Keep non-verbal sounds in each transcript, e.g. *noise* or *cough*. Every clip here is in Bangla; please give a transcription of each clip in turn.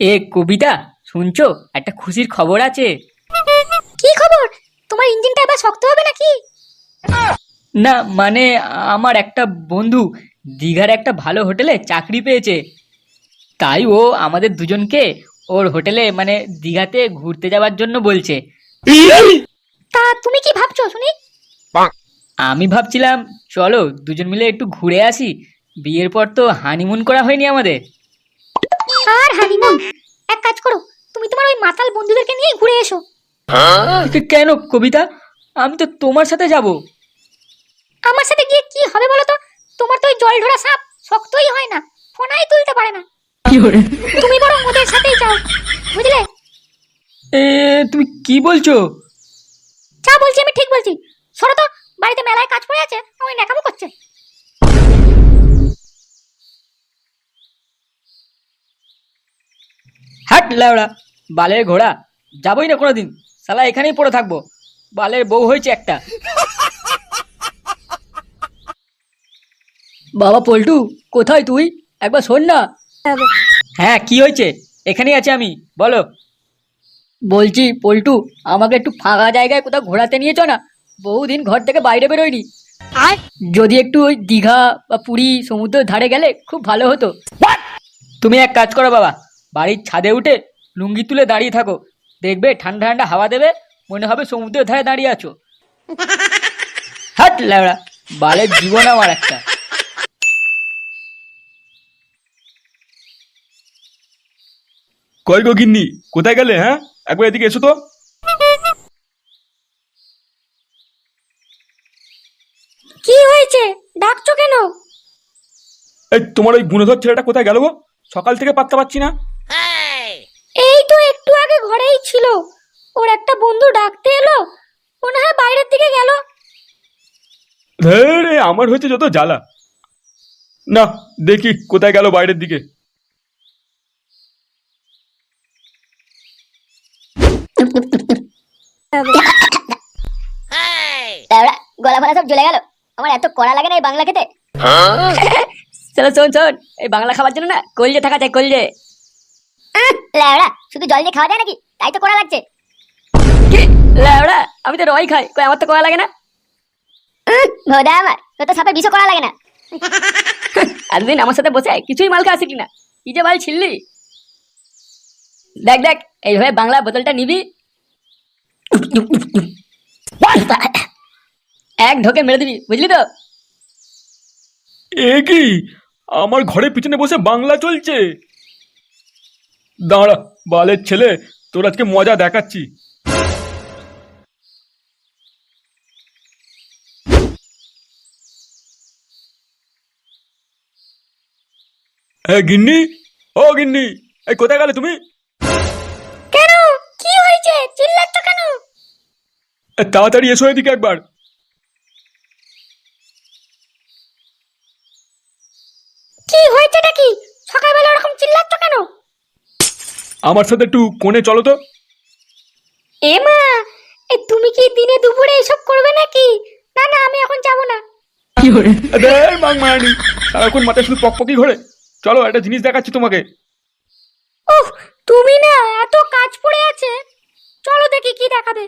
এ কবিতা শুনছো? একটা খুশির খবর আছে। কি খবর? তোমার ইঞ্জিনটা এবার শক্ত হবে নাকি? না মানে আমার একটা বন্ধু দীঘার একটা ভালো হোটেলে চাকরি পেয়েছে। তাই ও আমাদের দুজনকে ওর হোটেলে মানে দীঘাতে ঘুরতে যাওয়ার জন্য বলছে। তা তুমি কি ভাবছ শুনি? আমি ভাবছিলাম চলো দুজন মিলে একটু ঘুরে আসি। বিয়ের পর তো হানিমুন করা হয়নি আমাদের। আর হানিমুন এক কাজ করো তুমি তোমার ওই মাতাল বন্ধুদেরকে নিয়ে ঘুরে এসো। কেন কবিতা? আমি তো তোমার সাথে যাব। আমার সাথে গিয়ে কি হবে বলো তো? তোমার তো ওই জল ঢোড়া সাপ শক্তই হয় না ফোনাই তুলতে পারে না। তুমি বরং ওদের সাথেই যাও বুঝলে? এ তুমি কি বলছো? যা বলছি আমি ঠিক বলছি। সরো তো বাড়িতে মেলায় কাজ পড়ে আছে ওই ন্যাকামো করছে। লেওড়া বালের ঘোড়া যাবই না কোনোদিন। শালা এখানেই পড়ে থাকব। বালের বউ হয়েছে একটা। বাবা পল্টু কোথায় তুই? একবার শোন না। হ্যাঁ কি হয়েছে? এখানেই আছে আমি। বলো। বলছি পল্টু আমাকে একটু ফাঁকা জায়গায় কোথাও ঘোরাতে নিয়ে চ না। বহুদিন ঘর থেকে বাইরে বেরোয়নি। আর যদি একটু ওই দীঘা বা পুরী সমুদ্রের ধারে গেলে খুব ভালো হতো। তুমি এক কাজ করো বাবা। বাড়ির ছাদে উঠে লুঙ্গি তুলে দাঁড়িয়ে থাকো। দেখবে ঠান্ডা ঠান্ডা হাওয়া দেবে মনে হবে সমুদ্রের ধারে দাঁড়িয়ে আছো। হাট ল্যাবড়া বালের জীবন আমার একটা। কই গো গিন্নি কোথায় গেলে হ্যাঁ? একবার এদিকে এসো তো। কি হয়েছে? ডাকছো কেন? এই তোমার ওই গুণধর ছেলেটা কোথায় গেল গো? সকাল থেকে পাত্তা পাচ্ছি না এই তো একটু আগে ঘরেই ছিল ওর একটা বন্ধু ডাকতে এলো। মনে হয় বাইরের দিকে গেল। ধরে আমার হয়েছে যত জ্বালা। না দেখি কোথায় গেল বাইরের দিকে। গলা ফলা সব জ্বলে গেল। আমার এত কড়া লাগে না এই বাংলা খেতে। চলো শোন শোন এই বাংলা খাবার জন্য না কলজে থাকা চাই কলজে। শুধু জল দিয়ে খাওয়া যায় নাকি? তাই তো কড়া লাগছে। কি? আমি তো রয় খাই। কই আমার তো কয়া লাগে না? ভোদা আমার তোর তো সাপে বিষও করা লাগে না। এতদিন আমার সাথে বসে কিছুই মাল খাওয়া শিখলি না। কি যে ছিললি? দেখ দেখ এইভাবে বাংলা বোতলটা নিবি। এক ঢোকে মেরে দিবি বুঝলি তো? এ কি? আমার ঘরের পিছনে বসে বাংলা চলছে। দাঁড়া বালের ছেলে তোর আজকে মজা দেখাচ্ছি। হ্যাঁ গিন্নি ও গিন্নি এই কোথায় গেলে তুমি? কেন? কি হয়েছে? চিল্লাচ্ছ কেন? তাড়াতাড়ি এসো এদিকে একবার। কি হয়েছেটা কি? সকালবেলা ওরকম চিল্লাচ্ছ কেন? আমার সাথে একটু কোণে চলো তো। এ মা এ তুমি কি দিনে দুপুরে এসব করবে নাকি? না না আমি এখন যাব না। দেয় বাং মারানি সারাক্ষণ মাথায় শুধু পকপকি ঘোরে। চলো একটা জিনিস দেখাচ্ছি তোমাকে। উফ তুমি না এত কাজ পড়ে আছে। চলো দেখি কি দেখাবে।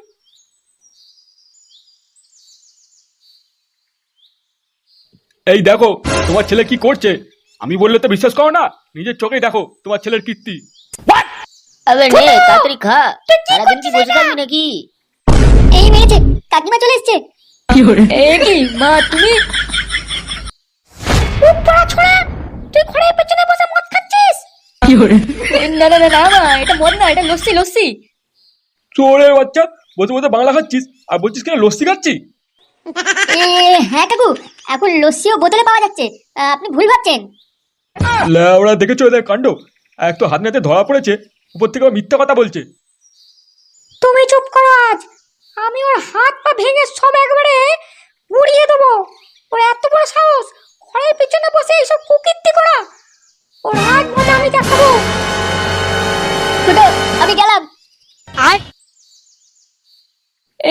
এই দেখো তোমার ছেলে কি করছে? আমি বললে তো বিশ্বাস করো না নিজের চোখেই দেখো তোমার ছেলের কীর্তি। আবে নে তাড়াতাড়ি খা। সারাদিন কি বসে থাকবি নাকি? এই মেয়েছে কাকিমা চলে এসছে। এ কি মা তুমি উফ পড়া ছোড়া তুই ঘরের পেছনে বসে মদ খাচ্ছিস এ, না না না না মা এটা মদ না এটা লস্যি লস্যি। বাচ্চা বসে বসে বাংলা খাচ্ছিস? আর বলছিস কিনা লস্যি খাচ্ছি এ হ্যাঁ কাকু এখন লস্যিও বোতলে পাওয়া যাচ্ছে। আপনি ভুল ভাবছেন। ওরা দেখেছ এদের কাণ্ড? এক তো হাত নাতে ধরা পড়েছে উপর থেকে মিথ্যা কথা বলছে। তুমি চুপ করো আজ। আমি ওর হাত পা ভেঙে সব একবারে উড়িয়ে দেবো। ওর এত বড় সাহস ঘরের পিছনে বসে এইসব কুকীর্তি করা। ওর হাত মজা আমি দেখাবো। ফুটো আমি গেলাম।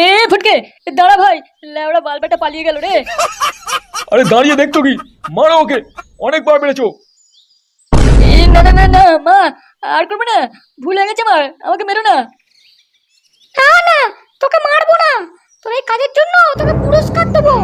এ ফুটকে দাঁড়া ভাই ল্যাবড়া বালবাটা পালিয়ে গেল রে। আরে দাঁড়িয়ে দেখতো কি? মারো ওকে। অনেকবার এ, না না না না মা আর করবে না। ভুল হয়ে গেছে আমার আমাকে মেরো না। না না তোকে মারবো না। তোর এই কাজের জন্য তোকে পুরস্কার দেবো।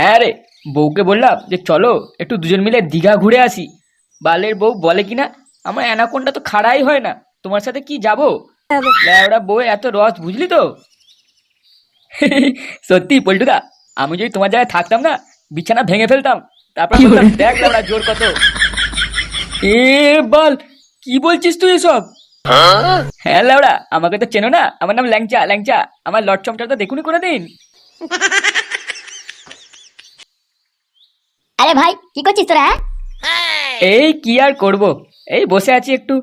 হ্যাঁ রে বউকে বললাম যে চলো একটু দুজন মিলে দীঘা ঘুরে আসি। বালের বউ বলে কিনা আমার অ্যানাকোনটা তো খাড়াই হয় না তোমার সাথে কি যাব? ওরা বউ এত রস বুঝলি তো? *laughs* সত্যি পল্টুদা আমি যদি তোমার জায়গায় থাকতাম না বিছানা ভেঙে ফেলতাম। তারপর দেখ ওরা জোর কত। এ বল কি বলছিস তুই এসব? হ্যাঁ লাউড়া আমাকে তো চেনো না আমার নাম ল্যাংচা ল্যাংচা আমার লট চমটা তো দেখুনি কোনোদিন। *laughs* আরে ভাই কি করছিস তোরা হ্যাঁ? এই কি আর করব? এই বসে আছি একটু।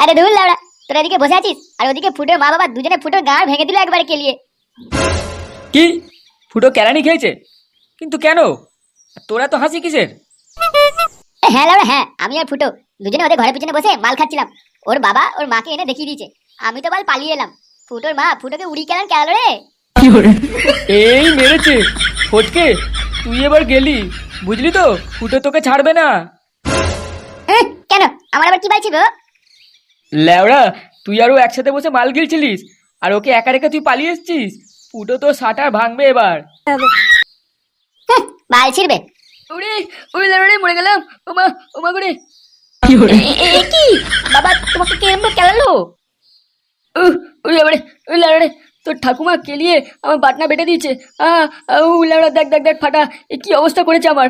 আরে ধুল লাউড়া তোরা এদিকে বসে আছিস? আর ওদিকে ফুটোর মা বাবা দুজনে ফুটোর গাঁড় ভেঙে দিল একবার কেলিয়ে কি? ফুটো কেরানি খেয়েছে? কিন্তু কেন? তোরা তো হাসি কিসের? হ্যাঁ লাউড়া হ্যাঁ আমি আর ফুটো দুজনে ওদের ঘরের পিছনে বসে মাল খাচ্ছিলাম। ওর বাবা ওর মাকে এনে দেখিয়ে দিয়েছে। আমি তো বাল পালিয়ে এলাম। ফুটোর মা ফুটোকে উড়ি কেলান কেন রে। এই মেরেছে। ফটকে। তুই এবার গেলি বুঝলি তো? ফুটো তোকে ছাড়বে না। কেন? আমার আবার কি বলছি গো ল্যাওড়া তুই আর ও একসাথে বসে মাল গিলছিলিস আর ওকে একা রেখে তুই পালিয়ে এসছিস? ফুটো তো সাটার ভাঙবে এবার। হ্যাঁ, বাল ছিড়বে। ওরে ওরে ল্যাওড়া মরে গেলাম। ওমা ওমা করে কি বাবা তোমাকে কে এমন কেলালো? ওই ল্যাওড়ে ওই ল্যাওড়ে তোর ঠাকুমা কেলিয়ে আমার বাটনা বেটে দিয়েছে? আহ দেখ দেখ দেখ, ফাটা। এ, কি অবস্থা করেছে আমার?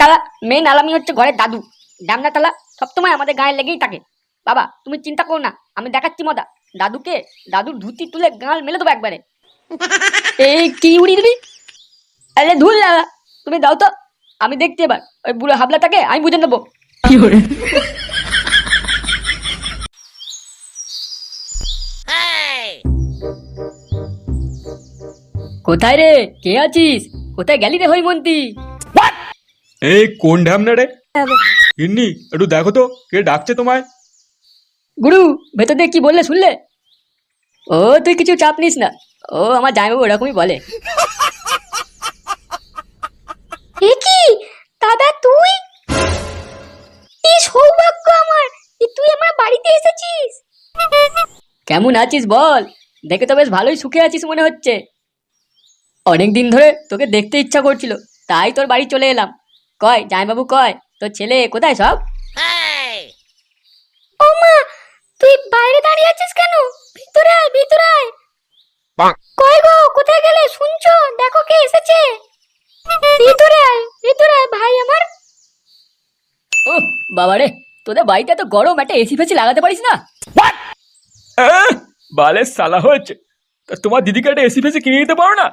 তালা মেন আলামি হচ্ছে ঘরের দাদু। ডামনা তালা সবসময় আমাদের গায়ে লেগেই থাকে। বাবা, তুমি চিন্তা করো না, আমি দেখাচ্ছি মজা। দাদুকে, দাদুর ধুতি তুলে গাল মেলে দেবো একবারে। এই কি উড়িয়ে দিবি? আরে ধুল তুমি দাও তো। আমি দেখছি এবার। ওই বুড়ো হাবলাটাকে আমি বুঝে নেব। কোথায় রে? কে আছিস? কোথায় গেলি রে হৈমন্তী? এই কোন ঢ্যামনা রে? গিন্নি একটু দেখো তো কে ডাকছে তোমায়? গুরু ভেতর দিয়ে কি বললে শুনলে? ও তুই কিছু চাপ নিস না। ও আমার জামাইবাবু ওরকমই বলে। এ কি? দাদা তুই? এই সৌভাগ্য আমার যে তুই আমার বাড়িতে এসেছিস। কেমন আছিস বল? দেখে তো বেশ ভালোই সুখে আছিস মনে হচ্ছে। অনেক দিন ধরে তোকে দেখতে ইচ্ছা করছিল তাই তোর বাড়ি চলে এলাম। কয় জামাইবাবু কয় তোর ছেলে কোথায় সব? ও মা তুই বাইরে দাঁড়িয়ে আছিস কেন? ভিতরে আয় ভিতরে আয়। কই গো কোথায় গেলে? শুনছো? দেখো কে এসেছে। ভিতরে আয় ভিতরে আয় ভাই আমার। ও বাবা রে তোদের বাড়িতে এত গরম একটা এসি ফেসি লাগাতে পারিস না? বালের সালা হচ্ছে তা তোমার দিদিকে একটা এসি ফেসি কিনে দিতে পারো না?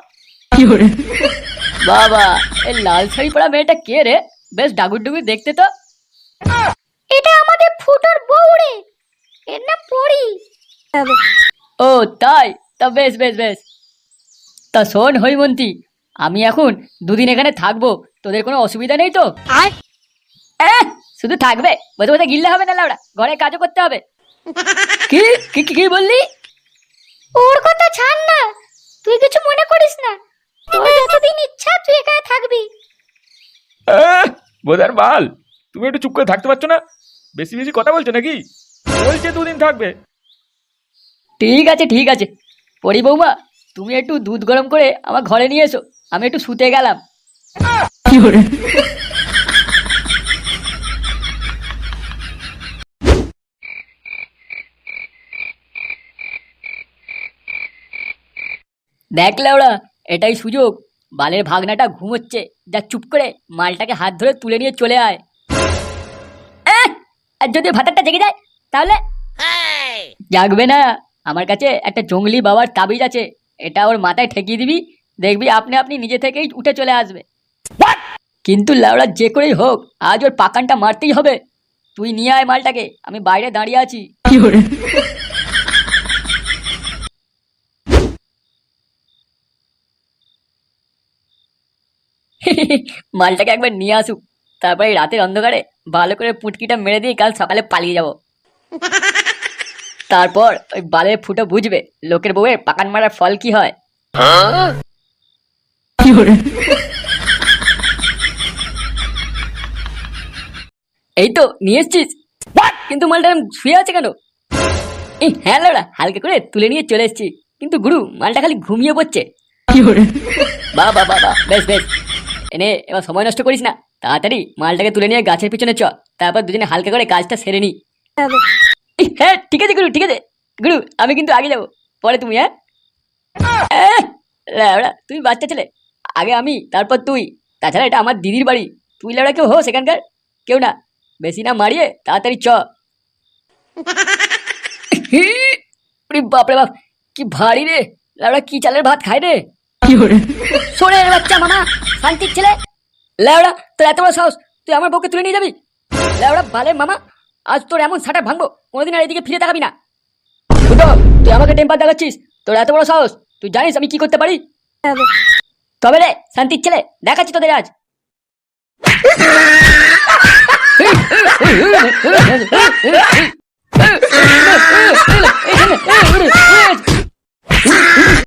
বাবা এই লাল শাড়ি পরা মেয়েটা কে রে? বেশ ডাগুর ডুগুর দেখতে তো। এটা আমাদের ফুটোর বউ রে। এর নাম পরি। ও তাই? তা বেশ বেশ বেশ। তা শোন হৈমন্তী আমি এখন দুদিন এখানে থাকব। তোদের কোনো অসুবিধা নেই তো? শুধু থাকবে? বসে বসে গিললে হবে না লাউড়া। ঘরে কাজও করতে হবে। কি কি- কি বললি ওর কথা ছাড় না তুই কিছু মনে করিস না তোর যতদিন ইচ্ছা তুই এখানে থাকবি আহ, বোধার বাল তুমি একটু চুপ করে থাকতে পারছ না? বেশি বেশি কথা বলছো নাকি? বলছে দুদিন থাকবে। ঠিক আছে ঠিক আছে। পরি বৌমা তুমি একটু দুধ গরম করে আমার ঘরে নিয়ে এসো আমি একটু শুতে গেলাম। দেখলে ওরা এটাই সুযোগ। বালের ভাগনাটা ঘুমোচ্ছে। যা চুপ করে মালটাকে হাত ধরে তুলে নিয়ে চলে আয়। আর যদি ভাতারটা জেগে যায় তাহলে জাগবে না। আমার কাছে একটা জঙ্গলি বাবার তাবিজ আছে। এটা ওর মাথায় ঠেকিয়ে দিবি দেখবি আপনি আপনি নিজে থেকেই উঠে চলে আসবে। কিন্তু লাউড়া যে করেই হোক আজ ওর পাকানটা মারতেই হবে। তুই নিয়ে আয় মালটাকে আমি বাইরে দাঁড়িয়ে আছি। মালটাকে একবার নিয়ে আসুক। তারপরে রাতের অন্ধকারে ভালো করে পুটকিটা মেরে দিয়ে কাল সকালে পালিয়ে যাব। তারপর ওই বালের ফুটো বুঝবে লোকের বউয়ের পাকান মারার ফল কি হয়। এই তো নিয়ে এসছিস। কিন্তু মালটা শুয়ে আছে কেন? এই হ্যাঁ লোড়া হালকা করে তুলে নিয়ে চলে এসেছি। কিন্তু গুরু মালটা খালি ঘুমিয়ে পড়ছে। বা বা বা বা বেশ বেশ। এনে এবার সময় নষ্ট করিস না। তাড়াতাড়ি মালটাকে তুলে নিয়ে গাছের পিছনে চ। তারপর দুজনে হালকা করে কাজটা সেরে নি। হ্যাঁ ঠিক আছে গুরু ঠিক আছে। গুরু আমি কিন্তু আগে যাব। পরে তুমি হ্যাঁ? ল্যাবড়া, তুই বাচ্চা ছেলে। আগে আমি তারপর তুই। তাছাড়া এটা আমার দিদির বাড়ি। তুই ল্যাবড়া কেউ হো সেখানকার কেউ না। বেশি না মারিয়ে তাড়াতাড়ি চ। বাপরে বাপ কি ভারী রে। ল্যাবড়া কি চালের ভাত খায় রে? সরে বাচ্চা মামা। ফান্তির ছেলে। লেওড়া, তোর এত বড় সাহস, তুই আমার বউকে তুলে নিয়ে যাবি? লেওড়া বালের মামা, আজ তোর এমন সাটা ভাঙবো, কোনোদিন আর এদিকে ফিরে তাকাবি না। তুই আমাকে টেম্পার দেখাচ্ছিস, তোর এত বড় সাহস, তুই জানিস আমি কি করতে পারি? তবে রে, শান্তির ছেলে, দেখাচ্ছি তোদের আজ।